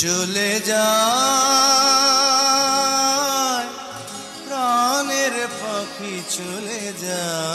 চলে যায় প্রাণের পাখি চলে যায়।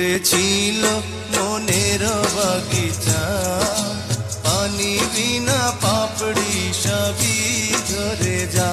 ফুটেছিল মনের বাগিচা। পানি বিনা পাপড়ি সবই ধরে যা